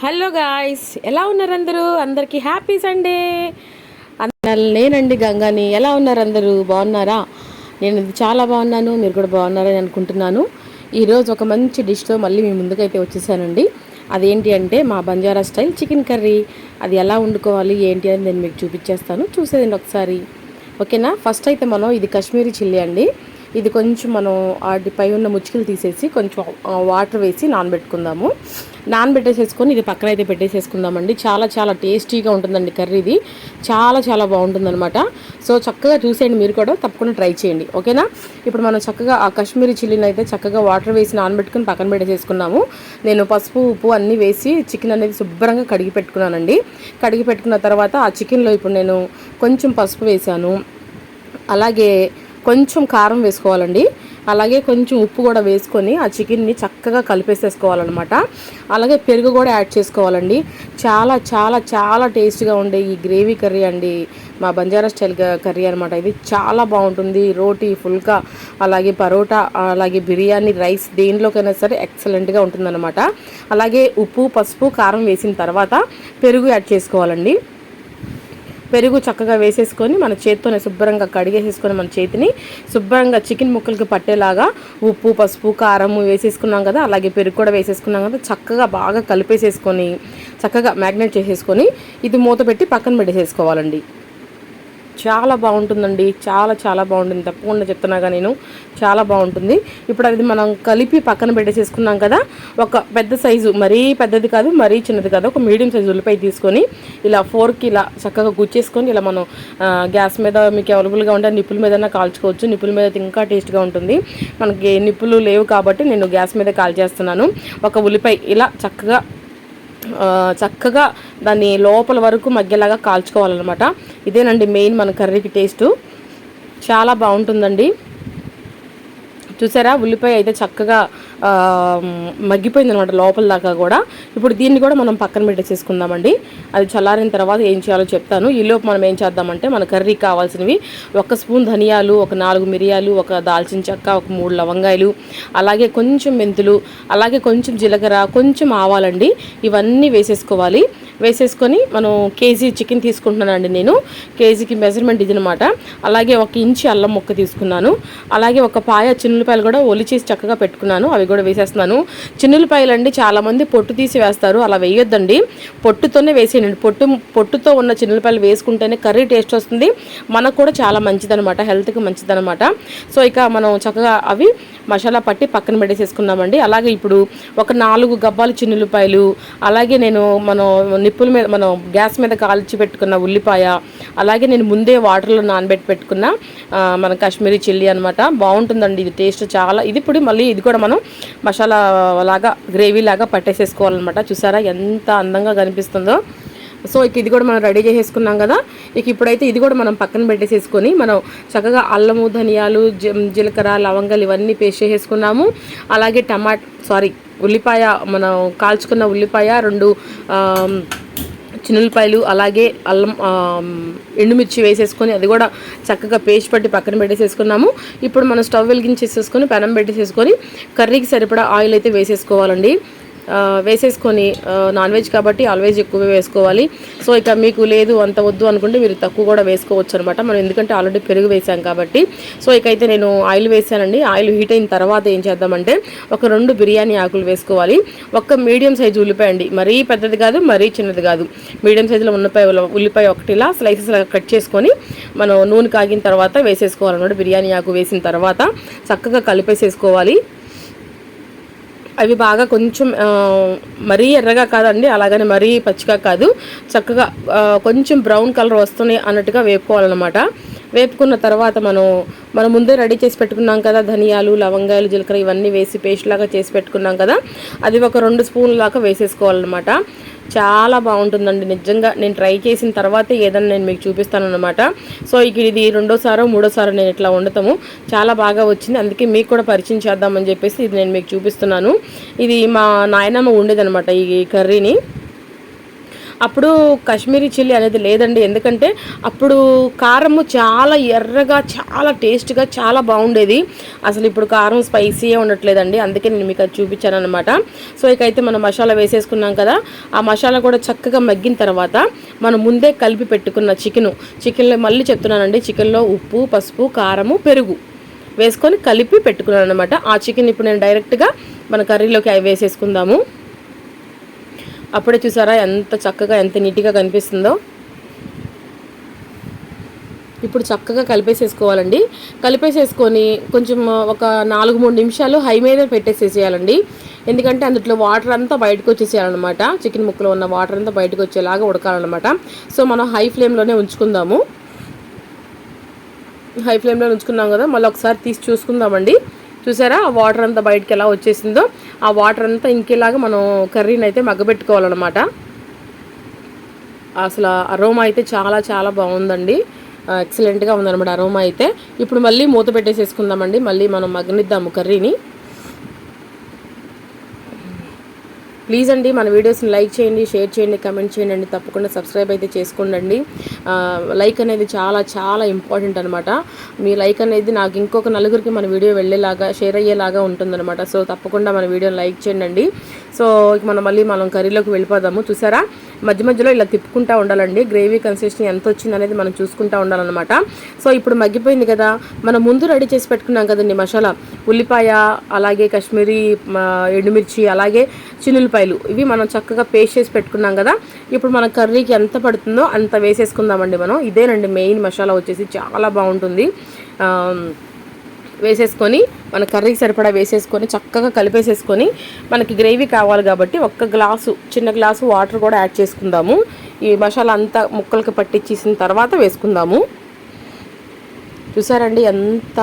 Hello guys ఎలా ఉన్నారు అందరూ? అందరికీ హ్యాపీ సండే. నేనండి గంగాని. ఎలా ఉన్నారు అందరూ? బాగున్నారా? నేను చాలా బాగున్నాను మీరు కూడా బాగున్నారని అనుకుంటున్నాను. ఈరోజు ఒక మంచి డిష్తో మళ్ళీ మీ ముందుకైతే వచ్చేసానండి. అదేంటి అంటే మా బంజారా స్టైల్ చికెన్ కర్రీ. అది ఎలా వండుకోవాలి ఏంటి అని నేను మీకు చూపించేస్తాను. చూసేదండి ఒకసారి. ఓకేనా? ఫస్ట్ అయితే మనం ఇది కాశ్మీరీ చిల్లీ అండి. ఇది కొంచెం మనం వాటిపై ఉన్న ముచ్చుకలు తీసేసి కొంచెం వాటర్ వేసి నానబెట్టుకుందాము. నానబెట్టేసేసుకొని ఇది పక్కన అయితే పెట్టేసేసుకుందామండి. చాలా చాలా టేస్టీగా ఉంటుందండి కర్రీ ఇది. చాలా చాలా బాగుంటుందన్నమాట. సో చక్కగా చూసేయండి మీరు కూడా. తప్పకుండా ట్రై చేయండి. ఓకేనా? ఇప్పుడు మనం చక్కగా ఆ కాశ్మీరీ చిల్లీని అయితే చక్కగా వాటర్ వేసి నానబెట్టుకుని పక్కన పెట్టేసేసుకున్నాము. నేను పసుపు ఉప్పు అన్నీ వేసి చికెన్ అనేది శుభ్రంగా కడిగి పెట్టుకున్నానండి. కడిగి పెట్టుకున్న తర్వాత ఆ చికెన్లో ఇప్పుడు నేను కొంచెం పసుపు వేసాను అలాగే కొంచెం కారం వేసుకోవాలండి. అలాగే కొంచెం ఉప్పు కూడా వేసుకొని ఆ చికెన్ని చక్కగా కలిపేసేసుకోవాలన్నమాట. అలాగే పెరుగు కూడా యాడ్ చేసుకోవాలండి. చాలా చాలా చాలా టేస్ట్గా ఉండే ఈ గ్రేవీ కర్రీ అండి. మా బంజారా స్టైల్ కర్రీ అనమాట ఇది చాలా బాగుంటుంది. రోటీ ఫుల్కా అలాగే పరోటా అలాగే బిర్యానీ రైస్ దేనిలోకైనా సరే ఎక్సలెంట్గా ఉంటుందన్నమాట. అలాగే ఉప్పు పసుపు కారం వేసిన తర్వాత పెరుగు యాడ్ చేసుకోవాలండి. పెరుగు చక్కగా వేసేసుకొని మన చేత్తోనే శుభ్రంగా కడిగేసేసుకొని మన చేతిని శుభ్రంగా చికెన్ ముక్కలకి పట్టేలాగా ఉప్పు పసుపు కారం వేసేసుకున్నాం కదా అలాగే పెరుగు కూడా వేసేసుకున్నాం కదా చక్కగా బాగా కలిపేసేసుకొని చక్కగా మ్యాగ్నేట్ చేసేసుకొని ఇది మూత పెట్టి పక్కన పెట్టేసేసుకోవాలండి. చాలా బాగుంటుందండి. చాలా చాలా బాగుంటుంది. తప్పకుండా చెప్తున్నాగా నేను. చాలా బాగుంటుంది. ఇప్పుడు అది మనం కలిపి పక్కన పెట్టేసేసుకున్నాం కదా. ఒక పెద్ద సైజు మరీ పెద్దది కాదు మరీ చిన్నది కాదు. ఒక మీడియం సైజు ఉల్లిపాయ తీసుకొని ఇలా ఫోర్కి ఇలా చక్కగా గుచ్చేసుకొని ఇలా మనం గ్యాస్ మీద మీకు అవైలబుల్గా ఉంటే నిప్పుల మీద కాల్చుకోవచ్చు. నిప్పుల మీద ఇంకా టేస్ట్గా ఉంటుంది. మనకి నిప్పులు లేవు కాబట్టి నేను గ్యాస్ మీద కాల్చేస్తున్నాను. ఒక ఉల్లిపాయ ఇలా చక్కగా చక్కగా దాన్ని లోపల వరకు మగ్గేలాగా కాల్చుకోవాలన్నమాట. ఇదేనండి మెయిన్ మన కర్రీకి టేస్ట్. చాలా బాగుంటుందండి. చూసారా? ఉల్లిపాయ అయితే చక్కగా మగ్గిపోయింది అనమాట లోపల దాకా కూడా. ఇప్పుడు దీన్ని కూడా మనం పక్కన పెట్టేసేసుకుందామండి. అది చల్లారిన తర్వాత ఏం చేయాలో చెప్తాను. ఈలోపు మనం ఏం చేద్దామంటే మన కర్రీ కావాల్సినవి ఒక స్పూన్ ధనియాలు ఒక నాలుగు మిరియాలు ఒక దాల్చిన చెక్క ఒక మూడు లవంగాయలు అలాగే కొంచెం మెంతులు అలాగే కొంచెం జీలకర్ర కొంచెం ఆవాలండి. ఇవన్నీ వేసేసుకోవాలి. వేసేసుకొని మనం కేజీ చికెన్ తీసుకుంటున్నానండి నేను. కేజీకి మెజర్మెంట్ ఇది అనమాట అలాగే ఒక ఇంచి అల్లం ముక్క తీసుకున్నాను. అలాగే ఒక పాయ చిన్నులపాయలు కూడా ఒలిచేసి చక్కగా పెట్టుకున్నాను. అవి కూడా వేసేస్తున్నాను. చిన్నులపాయలు అండి చాలామంది పొట్టు తీసి వేస్తారు. అలా వేయొద్దండి. పొట్టుతోనే వేసేయండి. పొట్టు పొట్టుతో ఉన్న చిన్నులపాయలు వేసుకుంటేనే కర్రీ టేస్ట్ వస్తుంది. మనకు కూడా చాలా మంచిదనమాట హెల్త్కి మంచిదనమాట సో ఇక మనం చక్కగా అవి మసాలా పట్టి పక్కన పెట్టేసేసుకున్నామండి అలాగే ఇప్పుడు ఒక నాలుగు గబ్బాలు చిన్నులపాయలు. అలాగే నేను మనం నిప్పుల మీద మనం గ్యాస్ మీద కాల్చి పెట్టుకున్న ఉల్లిపాయ అలాగే నేను ముందే వాటర్లో నానబెట్టి పెట్టుకున్న మన కాశ్మీరీ చిల్లీ అనమాట బాగుంటుందండి ఇది టేస్ట్ చాలా. ఇది ఇప్పుడు మళ్ళీ ఇది కూడా మనం మసాలా లాగా గ్రేవీ లాగా పట్టేసేసుకోవాలన్నమాట. చూసారా ఎంత అందంగా కనిపిస్తుందో. సో ఇక ఇది కూడా మనం రెడీ చేసేసుకున్నాం కదా. ఇక ఇప్పుడైతే ఇది కూడా మనం పక్కన పెట్టేసేసుకొని మనం చక్కగా అల్లము ధనియాలు జీలకర్ర లవంగాలు ఇవన్నీ పేస్ట్ చేసేసుకున్నాము. అలాగే టమాట సారీ ఉల్లిపాయ మనం కాల్చుకున్న ఉల్లిపాయ రెండు ఆమ్, చిన్నులపాయలు అలాగే అల్లం ఎండుమిర్చి వేసేసుకొని అది కూడా చక్కగా పేస్ట్ పట్టి పక్కన పెట్టేసేసుకున్నాము. ఇప్పుడు మనం స్టవ్ వెలిగించేసేసుకొని పెనం పెట్టేసేసుకొని కర్రీకి సరిపడా ఆయిల్ అయితే వేసేసుకోవాలండి. వేసేసుకొని నాన్ వెజ్ కాబట్టి ఆల్వేజ్ ఎక్కువ వేసుకోవాలి. సో ఇక మీకు లేదు అంత వద్దు అనుకుంటే మీరు తక్కువ కూడా వేసుకోవచ్చు అనమాట మనం ఎందుకంటే ఆల్రెడీ పెరుగు వేసాం కాబట్టి. సో ఇక అయితే నేను ఆయిల్ వేసానండి. ఆయిల్ హీట్ అయిన తర్వాత ఏం చేద్దామంటే ఒక రెండు బిర్యానీ ఆకులు వేసుకోవాలి. ఒక మీడియం సైజు ఉల్లిపాయ అండి. మరీ పెద్దది కాదు మరీ చిన్నది కాదు. మీడియం సైజులో ఉన్నపాయ ఉల్లిపాయ ఒకటిలా స్లైసెస్ లాగా కట్ చేసుకొని మనం నూనె కాగిన తర్వాత వేసేసుకోవాలన్నమాట. బిర్యానీ ఆకు వేసిన తర్వాత చక్కగా కలిపేసేసుకోవాలి. అవి బాగా కొంచెం మరీ ఎర్రగా కాదండి అలాగని మరీ పచ్చిగా కాదు. చక్కగా కొంచెం బ్రౌన్ కలర్ వస్తున్నాయి అన్నట్టుగా వేపుకోవాలన్నమాట. వేపుకున్న తర్వాత మనం మనం ముందే రెడీ చేసి పెట్టుకున్నాం కదా ధనియాలు లవంగాయలు జీలకర్ర ఇవన్నీ వేసి పేస్ట్ లాగా చేసి పెట్టుకున్నాం కదా అది ఒక రెండు స్పూన్ల దాకా వేసేసుకోవాలన్నమాట. చాలా బాగుంటుందండి నిజంగా నేను ట్రై చేసిన తర్వాతే ఏదైనా నేను మీకు చూపిస్తాను అనమాట సో ఇక ఇది రెండోసారో మూడోసారో నేను ఇట్లా వండుతాము. చాలా బాగా వచ్చింది అందుకే మీకు కూడా పరిచయం చేద్దామని చెప్పేసి ఇది నేను మీకు చూపిస్తున్నాను. ఇది మా నాయనమ్మ ఉండేదనమాట ఈ కర్రీని. అప్పుడు కాశ్మీరీ చిల్లీ అనేది లేదండి. ఎందుకంటే అప్పుడు కారము చాలా ఎర్రగా చాలా టేస్ట్గా చాలా బాగుండేది. అసలు ఇప్పుడు కారం స్పైసీయే ఉండట్లేదండి. అందుకే నేను మీకు అది చూపించాను అనమాట సో ఇకైతే మనం మసాలా వేసేసుకున్నాం కదా. ఆ మసాలా కూడా చక్కగా మగ్గిన తర్వాత మనం ముందే కలిపి పెట్టుకున్న చికెను. చికెన్లో మళ్ళీ చెప్తున్నానండి చికెన్లో ఉప్పు పసుపు కారము పెరుగు వేసుకొని కలిపి పెట్టుకున్నాను అనమాట ఆ చికెన్ ఇప్పుడు నేను డైరెక్ట్గా మన కర్రీలోకి అవి వేసేసుకుందాము. అప్పుడే చూసారా ఎంత చక్కగా ఎంత నీట్గా కనిపిస్తుందో. ఇప్పుడు చక్కగా కలిపేసేసుకోవాలండి. కలిపేసేసుకొని కొంచెం ఒక నాలుగు మూడు నిమిషాలు హై మీద పెట్టేసేసేయాలండి. ఎందుకంటే అందులో వాటర్ అంతా బయటకు వచ్చేసేయాలన్నమాట. చికెన్ ముక్కలో ఉన్న వాటర్ అంతా బయటకు వచ్చేలాగా ఉడకాలన్నమాట. సో మనం హై ఫ్లేమ్లోనే ఉంచుకుందాము. హై ఫ్లేమ్లో ఉంచుకున్నాం కదా మళ్ళీ ఒకసారి తీసి చూసుకుందామండి. చూసారా? ఆ వాటర్ అంతా బయటకు ఎలా వచ్చేసిందో ఆ వాటర్ అంతా ఇంకేలాగా మనం కర్రీని అయితే మగ్గబెట్టుకోవాలన్నమాట. అసలు అరోమా అయితే చాలా చాలా బాగుందండి. ఎక్సలెంట్గా ఉందన్నమాట అరోమా అయితే. ఇప్పుడు మళ్ళీ మూత పెట్టేసేసుకుందామండి. మళ్ళీ మనం మగ్గనిద్దాము కర్రీని ప్లీజ్ అండి మన వీడియోస్ని లైక్ చేయండి షేర్ చేయండి కమెంట్ చేయండి తప్పకుండా సబ్స్క్రైబ్ అయితే చేసుకోండి లైక్ అనేది చాలా చాలా ఇంపార్టెంట్ అనమాట మీ లైక్ అనేది నాకు ఇంకొక నలుగురికి మన వీడియో వెళ్ళేలాగా షేర్ అయ్యేలాగా ఉంటుందన్నమాట. సో తప్పకుండా మన వీడియోని లైక్ చేయండి సో మనం మళ్ళీ మనం కర్రీలోకి వెళ్ళిపోదాము. చూసారా? మధ్య మధ్యలో ఇలా తిప్పుకుంటూ ఉండాలండి. గ్రేవీ కన్సిస్టెన్సీ ఎంత వచ్చింది అనేది మనం చూసుకుంటూ ఉండాలన్నమాట. సో ఇప్పుడు మగ్గిపోయింది కదా మనం ముందు రెడీ చేసి పెట్టుకున్నాం కదండి మసాలా. ఉల్లిపాయ అలాగే కాశ్మీరీ ఎండుమిర్చి అలాగే చిన్నులపాయలు ఇవి మనం చక్కగా పేస్ట్ చేసి పెట్టుకున్నాం కదా. ఇప్పుడు మన కర్రీకి ఎంత పడుతుందో అంత వేసేసుకుందామండి మనం. ఇదేనండి మెయిన్ మసాలా వచ్చేసి చాలా బాగుంటుంది. వేసేసుకొని మన కర్రీకి సరిపడా వేసేసుకొని చక్కగా కలిపేసేసుకొని మనకి గ్రేవీ కావాలి కాబట్టి ఒక్క గ్లాసు చిన్న గ్లాసు వాటర్ కూడా యాడ్ చేసుకుందాము. ఈ మసాలా అంతా ముక్కలకి పట్టించేసిన తర్వాత వేసుకుందాము. చూసారండి ఎంత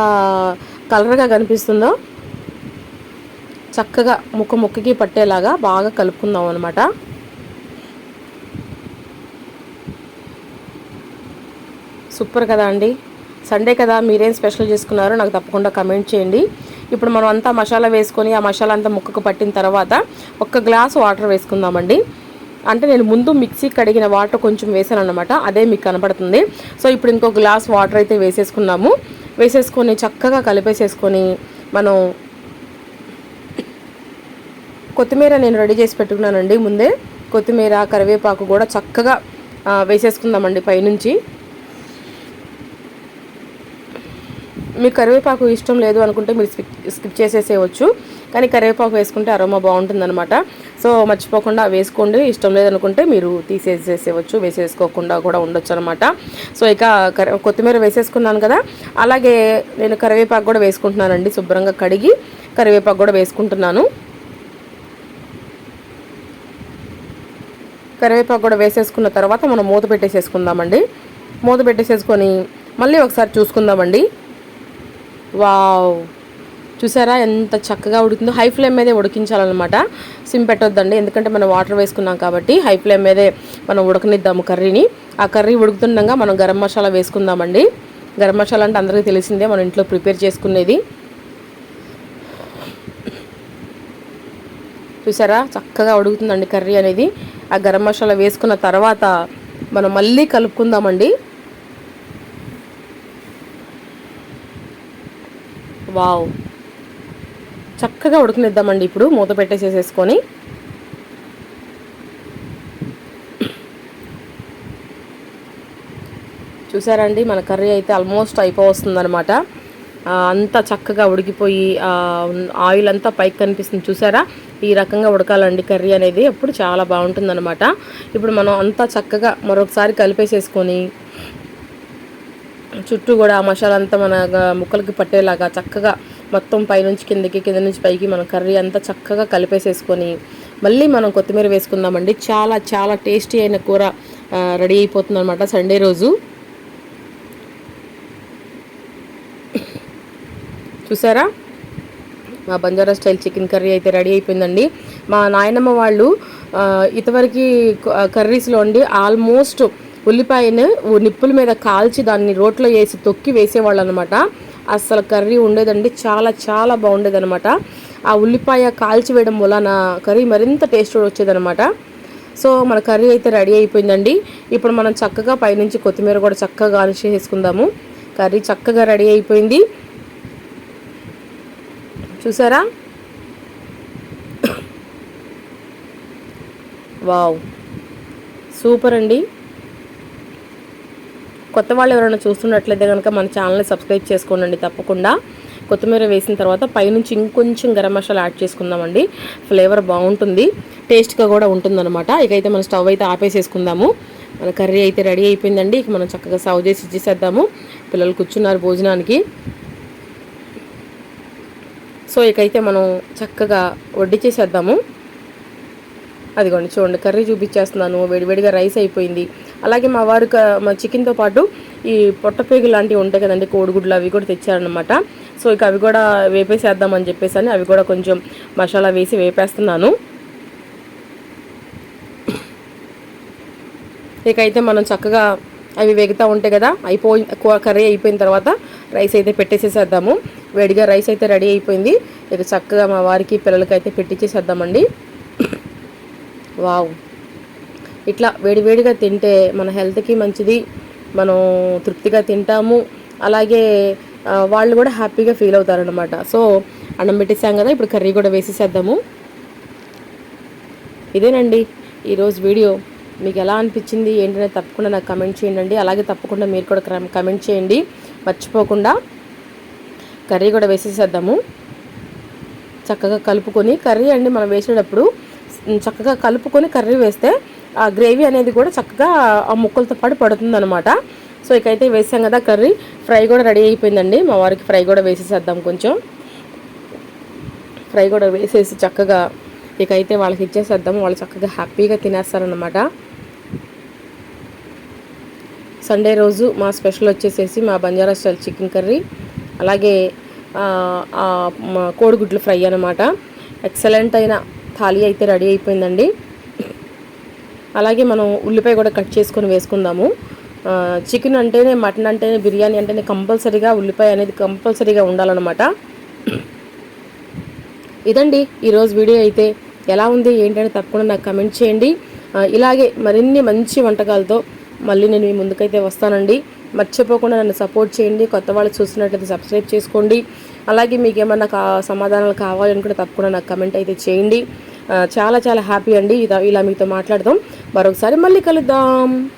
కలర్గా కనిపిస్తుందో? చక్కగా ముక్క ముక్కకి పట్టేలాగా బాగా కలుపుకుందాం అనమాట సూపర్ కదా అండి? సండే కదా మీరేం స్పెషల్ చేసుకున్నారో నాకు తప్పకుండా కమెంట్ చేయండి. ఇప్పుడు మనం అంతా మసాలా వేసుకొని ఆ మసాలా అంతా ముక్కకు పట్టిన తర్వాత ఒక్క గ్లాస్ వాటర్ వేసుకుందామండి. అంటే నేను ముందు మిక్సీ కడిగిన వాటర్ కొంచెం వేసాను అనమాట అదే మీకు కనపడుతుంది. సో ఇప్పుడు ఇంకో గ్లాస్ వాటర్ అయితే వేసేసుకున్నాము. వేసేసుకొని చక్కగా కలిపేసేసుకొని మనం కొత్తిమీర నేను రెడీ చేసి పెట్టుకున్నానండి ముందే. కొత్తిమీర కరివేపాకు కూడా చక్కగా వేసేసుకుందామండి పైనుంచి. మీకు కరివేపాకు ఇష్టం లేదు అనుకుంటే మీరు స్కిప్ చేసేసేయచ్చు. కానీ కరివేపాకు వేసుకుంటే అరోమా బాగుంటుందన్నమాట. సో మర్చిపోకుండా వేసుకోండి. ఇష్టం లేదనుకుంటే మీరు తీసేసేసేయచ్చు. వేసేసుకోకుండా కూడా ఉండొచ్చు అనమాట సో ఇక కొత్తిమీర వేసేసుకున్నాను కదా. అలాగే నేను కరివేపాకు కూడా వేసుకుంటున్నానండి. శుభ్రంగా కడిగి కరివేపాకు కూడా వేసుకుంటున్నాను. కరివేపాకు కూడా వేసేసుకున్న తర్వాత మనం మూత పెట్టేసేసుకుందామండి. మూత పెట్టేసేసుకొని మళ్ళీ ఒకసారి చూసుకుందామండి. వావ్. చూసారా ఎంత చక్కగా ఉడుకుతుందో హై ఫ్లేమ్ మీదే ఉడికించాలన్నమాట. సిమ్ పెట్టొద్దండి ఎందుకంటే మనం వాటర్ వేసుకున్నాం కాబట్టి హై ఫ్లేమ్ మీదే మనం ఉడకనిద్దాము కర్రీని. ఆ కర్రీ ఉడుకుతుండగా మనం గరం మసాలా వేసుకుందామండి. గరం మసాలా అంటే అందరికీ తెలిసిందే మనం ఇంట్లో ప్రిపేర్ చేసుకునేది. చూసారా? చక్కగా ఉడుకుతుందండి కర్రీ అనేది. ఆ గరం మసాలా వేసుకున్న తర్వాత మనం మళ్ళీ కలుపుకుందామండి. వావ్. చక్కగా ఉడకనిద్దామండి ఇప్పుడు మూత పెట్టేసేసేసుకొని. చూసారండి మన కర్రీ అయితే ఆల్మోస్ట్ అయిపోవస్తుందనమాట అంతా చక్కగా ఉడికిపోయి ఆయిల్ అంతా పైకి కనిపిస్తుంది చూసారా? ఈ రకంగా ఉడకాలండి కర్రీ అనేది అప్పుడు చాలా బాగుంటుందన్నమాట. ఇప్పుడు మనం అంతా చక్కగా మరొకసారి కలిపేసేసుకొని చుట్టూ కూడా ఆ మసాలా అంతా మన ముక్కలకి పట్టేలాగా చక్కగా మొత్తం పైనుంచి కిందకి కింద నుంచి పైకి మనం కర్రీ అంతా చక్కగా కలిపేసేసుకొని మళ్ళీ మనం కొత్తిమీర వేసుకుందామండి. చాలా చాలా టేస్టీ అయిన కూర రెడీ అయిపోతుంది అనమాట సండే రోజు. చూసారా? మా బంజారా స్టైల్ చికెన్ కర్రీ అయితే రెడీ అయిపోయిందండి. మా నాయనమ్మ వాళ్ళు ఇంతవరకు కర్రీస్లో అండి ఆల్మోస్ట్ ఉల్లిపాయను నిప్పుల మీద కాల్చి దాన్ని రోట్లో వేసి తొక్కి వేసేవాళ్ళు అనమాట అసలు కర్రీ ఉండేదండి చాలా చాలా బాగుండేది అనమాట ఆ ఉల్లిపాయ కాల్చి వేయడం వలన కర్రీ మరింత టేస్ట్ వచ్చేదనమాట. సో మన కర్రీ అయితే రెడీ అయిపోయిందండి. ఇప్పుడు మనం చక్కగా పైనుంచి కొత్తిమీర కూడా చక్కగా గార్నిష్ చేసుకుందాము కర్రీ చక్కగా రెడీ అయిపోయింది. చూసారా? వావ్! సూపర్ అండి. కొత్త వాళ్ళు ఎవరైనా చూస్తున్నట్లయితే కనుక మన ఛానల్ని సబ్స్క్రైబ్ చేసుకోండి తప్పకుండా. కొత్తిమీర వేసిన తర్వాత పైనుంచి ఇంకొంచెం గరం మసాలా యాడ్ చేసుకుందామండి. ఫ్లేవర్ బాగుంటుంది. టేస్ట్గా కూడా ఉంటుందన్నమాట. ఇకైతే మనం స్టవ్ అయితే ఆపేసేసుకుందాము. మన కర్రీ అయితే రెడీ అయిపోయిందండి. ఇక మనం చక్కగా సర్వ్ చేసి ఇచ్చేసేద్దాము. పిల్లలు కూర్చున్నారు భోజనానికి. సో ఇకైతే మనం చక్కగా వడ్డించేసేద్దాము అదిగోండి చూడండి కర్రీ చూపించేస్తున్నాను. వేడివేడిగా రైస్ అయిపోయింది. అలాగే మా వారు మా చికెన్తో పాటు ఈ పొట్టపేగు లాంటివి ఉంటాయి కదండి కోడిగుడ్లు అవి కూడా తెచ్చారనమాట సో ఇక అవి కూడా వేపేసేద్దామని చెప్పేసి అని అవి కూడా కొంచెం మసాలా వేసి వేపేస్తున్నాను. ఇకైతే మనం చక్కగా అవి వేగుతూ ఉంటాయి కదా అయిపోయి కర్రీ అయిపోయిన తర్వాత రైస్ అయితే పెట్టేసేసేద్దాము. వేడిగా రైస్ అయితే రెడీ అయిపోయింది. ఇక చక్కగా మా వారికి పిల్లలకి అయితే పెట్టించేసేద్దామండి వావ్. ఇట్లా వేడివేడిగా తింటే మన హెల్త్కి మంచిది మనం తృప్తిగా తింటాము. అలాగే వాళ్ళు కూడా హ్యాపీగా ఫీల్ అవుతారనమాట సో అన్నం పెట్టేసాం కదా ఇప్పుడు కర్రీ కూడా వేసేసేద్దాము. ఇదేనండి ఈరోజు వీడియో. మీకు ఎలా అనిపించింది ఏంటనే తప్పకుండా నాకు కమెంట్ చేయండి అలాగే తప్పకుండా మీరు కూడా కమెంట్ చేయండి. మర్చిపోకుండా కర్రీ కూడా వేసేసేద్దాము. చక్కగా కలుపుకొని కర్రీ అండి మనం వేసేటప్పుడు చక్కగా కలుపుకొని కర్రీ వేస్తే ఆ గ్రేవీ అనేది కూడా చక్కగా ఆ ముక్కలతో పాటు పడుతుంది అనమాట సో ఇకైతే వేసాం కదా కర్రీ. ఫ్రై కూడా రెడీ అయిపోయిందండి. మా వారికి ఫ్రై కూడా వేసేసేద్దాం కొంచెం. ఫ్రై కూడా వేసేసి చక్కగా ఇకైతే వాళ్ళకి ఇచ్చేసేద్దాం. వాళ్ళు చక్కగా హ్యాపీగా తినేస్తారనమాట సండే రోజు మా స్పెషల్ వచ్చేసేసి మా బంజారా స్టైల్ చికెన్ కర్రీ. అలాగే కోడిగుడ్లు ఫ్రై అనమాట ఎక్సలెంట్ అయిన థాలీ అయితే రెడీ అయిపోయిందండి. అలాగే మనం ఉల్లిపాయ కూడా కట్ చేసుకొని వేసుకుందాము. చికెన్ అంటేనే మటన్ అంటేనే బిర్యానీ అంటేనే కంపల్సరీగా ఉల్లిపాయ అనేది కంపల్సరీగా ఉండాలన్నమాట. ఇదండి ఈరోజు వీడియో అయితే. ఎలా ఉంది ఏంటని తప్పకుండా నాకు కమెంట్ చేయండి. ఇలాగే మరిన్ని మంచి వంటకాలతో మళ్ళీ నేను మీ ముందుకైతే వస్తానండి. మర్చిపోకుండా నన్ను సపోర్ట్ చేయండి. కొత్త వాళ్ళు చూసినట్లయితే సబ్స్క్రైబ్ చేసుకోండి. అలాగే మీకు ఏమన్నా కా సమాధానాలు కావాలనుకుంటే తప్పకుండా నాకు కమెంట్ అయితే చేయండి. చాలా చాలా హ్యాపీ అండి. ఇలా ఇలా మీతో మాట్లాడదాం. మరొకసారి మళ్ళీ కలుద్దాం.